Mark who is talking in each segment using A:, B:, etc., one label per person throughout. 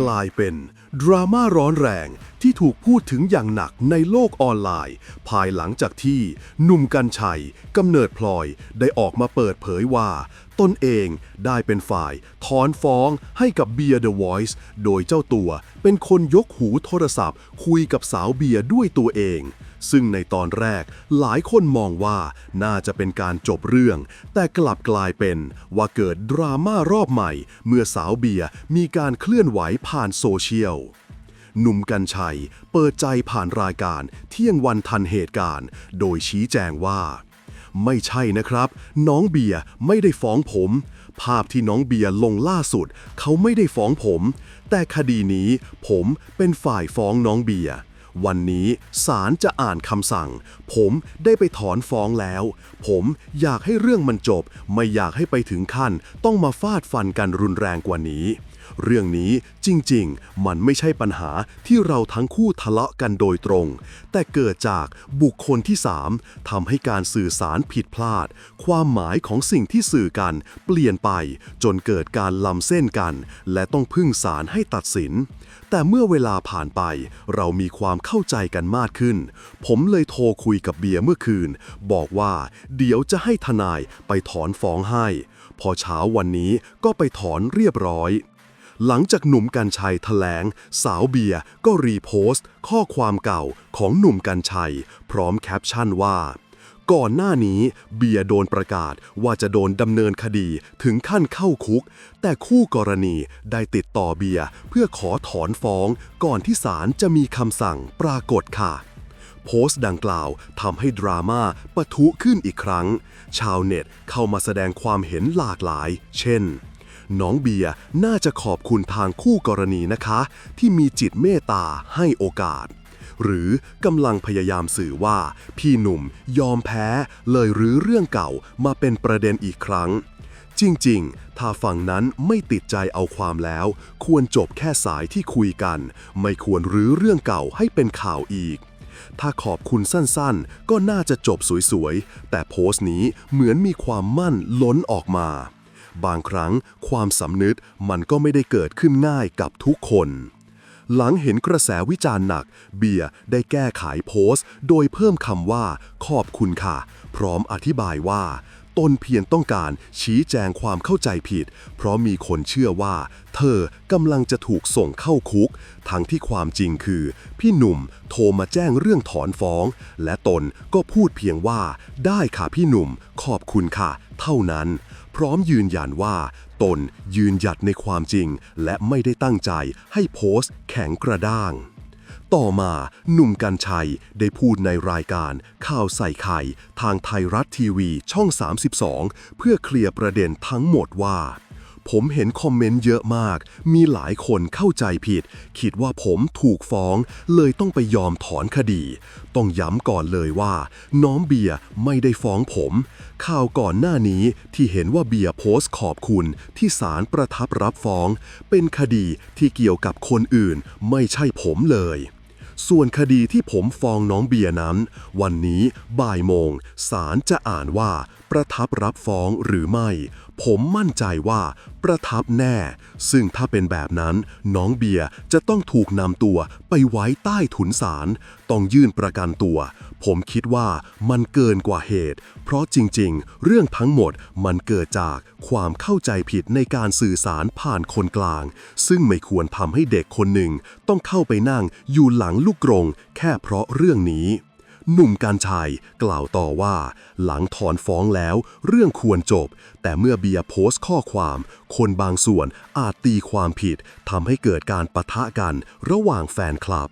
A: กลายเป็น ดราม่าร้อนแรงที่ถูกพูดถึงอย่างหนักในโลกออนไลน์ ภายหลังจากที่หนุ่มกัญชัยกำเนิดพลอยได้ออกมาเปิดเผยว่า ตนเองได้เป็นฝ่ายถอนฟ้องให้กับเบียร์เดอะวอยซ์โดยเจ้าตัวเป็นคนยกหูโทรศัพท์ คุยกับสาวเบียร์ด้วยตัวเอง ซึ่งในตอนแรกหลายคนมองว่าน่าจะเป็นการจบเรื่อง แต่กลับกลายเป็นว่าเกิดดราม่ารอบใหม่ เมื่อสาวเบียร์มีการเคลื่อนไหวผ่านโซเชียลหนุ่มกัญชัย เปิดใจผ่านรายการเที่ยงวันทันเหตุการณ์ โดยชี้แจงว่า ไม่ใช่นะครับ น้องเบียร์ไม่ได้ฟ้องผม ภาพที่น้องเบียร์ลงล่าสุด เขาไม่ได้ฟ้องผม แต่คดีนี้ผมเป็นฝ่ายฟ้องน้องเบียร์ วันนี้ศาลจะอ่านคำสั่ง ผมได้ไปถอนฟ้องแล้ว ผมอยากให้เรื่องมันจบ ไม่อยากให้ไปถึงขั้น ต้องมาฟาดฟันกันรุนแรงกว่านี้ เรื่องนี้จริงๆ มันไม่ใช่ปัญหาที่เราทั้งคู่ทะเลาะกันโดยตรง แต่เกิดจากบุคคลที่สามทำให้การสื่อสารผิดพลาด ความหมายของสิ่งที่สื่อกันเปลี่ยนไปจนเกิดการล้ำเส้นกัน และต้องพึ่งศาลให้ตัดสิน แต่เมื่อเวลาผ่านไป เรามีความเข้าใจกันมากขึ้น ผมเลยโทรคุยกับเบียร์เมื่อคืน บอกว่า เดี๋ยวจะให้ทนายไปถอนฟ้องให้ พอเช้าวันนี้ก็ไปถอนเรียบร้อย หลังจากหนุ่มกัญชัยแถลง สาวเบียร์ก็รีโพสต์ ข้อความเก่าของหนุ่มกัญชัย พร้อมแคปชั่นว่า ก่อนหน้านี้เบียร์โดนประกาศว่าจะโดนดำเนินคดีถึงขั้นเข้าคุก แต่คู่กรณีได้ติดต่อเบียร์เพื่อขอถอนฟ้อง ก่อนที่ศาลจะมีคำสั่งปรากฏค่ะโพสต์ดังกล่าวทำให้ดราม่าปะทุขึ้นอีกครั้ง ชาวเน็ตเข้ามาแสดงความเห็นหลากหลาย เช่น น้องเบียร์น่าจะขอบคุณทางคู่กรณีนะคะ ที่มีจิตเมตตาให้โอกาส หรือกำลังพยายามสื่อว่า พี่หนุ่มยอมแพ้เลยรื้อเรื่องเก่ามาเป็นประเด็นอีกครั้ง จริงๆ ถ้าฝั่งนั้นไม่ติดใจเอาความแล้ว ควรจบแค่สายที่คุยกัน ไม่ควรรื้อเรื่องเก่าให้เป็นข่าวอีกถ้าขอบคุณสั้นๆ ก็น่าจะจบสวยๆ แต่โพสต์นี้เหมือนมีความมั่นล้นออกมา บางครั้งความสำนึกมันก็ไม่ได้เกิดขึ้นง่ายกับทุกคน หลังเห็นกระแสวิจารณ์หนัก เบียร์ได้แก้ไขโพสต์ โดยเพิ่มคำว่า ขอบคุณค่ะ พร้อมอธิบายว่าตนเพียงต้องการชี้แจงความเข้าใจผิด เพราะมีคนเชื่อว่า เธอกำลังจะถูกส่งเข้าคุก ทั้งที่ความจริงคือ พี่หนุ่มโทรมาแจ้งเรื่องถอนฟ้อง และตนก็พูดเพียงว่า ได้ค่ะพี่หนุ่ม ขอบคุณค่ะ เท่านั้น พร้อมยืนยันว่า ตนยืนหยัดในความจริง และไม่ได้ตั้งใจให้โพสต์แข็งกระด้าง ต่อมาหนุ่มกัญชัยได้พูดในรายการข่าวใส่ไข่ ทางไทยรัฐทีวีช่อง 32 เพื่อเคลียร์ประเด็นทั้งหมดว่า ผมเห็นคอมเมนต์เยอะมาก มีหลายคนเข้าใจผิด คิดว่าผมถูกฟ้อง เลยต้องไปยอมถอนคดี ต้องย้ำก่อนเลยว่า น้องเบียร์ไม่ได้ฟ้องผม ข่าวก่อนหน้านี้ที่เห็นว่าเบียร์โพสต์ขอบคุณที่ศาลประทับรับฟ้อง เป็นคดีที่เกี่ยวกับคนอื่น ไม่ใช่ผมเลยส่วนคดีที่ผมฟ้องน้องเบียร์นั้น วันนี้บ่ายโมงศาลจะอ่านว่าประทับรับฟ้องหรือไม่ ผมมั่นใจว่าประทับแน่ ซึ่งถ้าเป็นแบบนั้นน้องเบียร์จะต้องถูกนำตัวไปไว้ใต้ถุนศาลต้องยื่นประกันตัว ผมคิดว่ามันเกินกว่าเหตุ เพราะจริงๆ เรื่องทั้งหมดมันเกิดจากความเข้าใจผิดในการสื่อสารผ่านคนกลาง ซึ่งไม่ควรทำให้เด็กคนหนึ่งต้องเข้าไปนั่งอยู่หลังลูกกรงแค่เพราะเรื่องนี้ หนุ่มการชัยกล่าวต่อว่า หลังถอนฟ้องแล้ว เรื่องควรจบ แต่เมื่อเบียร์โพสต์ข้อความ คนบางส่วนอาจตีความผิดทำให้เกิดการปะทะกันระหว่างแฟนคลับ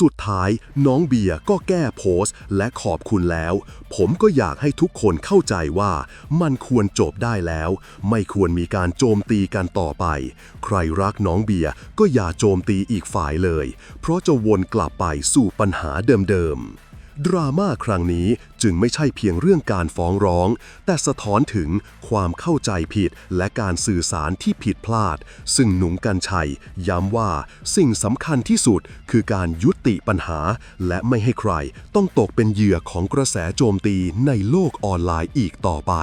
A: สุดท้ายน้องเบียร์ก็แก้โพสต์ และขอบคุณแล้ว ผมก็อยากให้ทุกคนเข้าใจว่ามันควรจบได้แล้ว ไม่ควรมีการโจมตีกันต่อไป ใครรักน้องเบียร์ก็อย่าโจมตีอีกฝ่ายเลย เพราะจะวนกลับไปสู่ปัญหาเดิมๆ ดราม่าครั้งนี้จึงไม่ใช่เพียงเรื่องการฟ้องร้อง แต่สะท้อนถึงความเข้าใจผิดและการสื่อสารที่ผิดพลาด ซึ่งหนุ่มกัญชัย ย้ำว่าสิ่งสำคัญที่สุดคือการยุติปัญหา และไม่ให้ใครต้องตกเป็นเหยื่อของกระแสโจมตีในโลกออนไลน์อีกต่อไป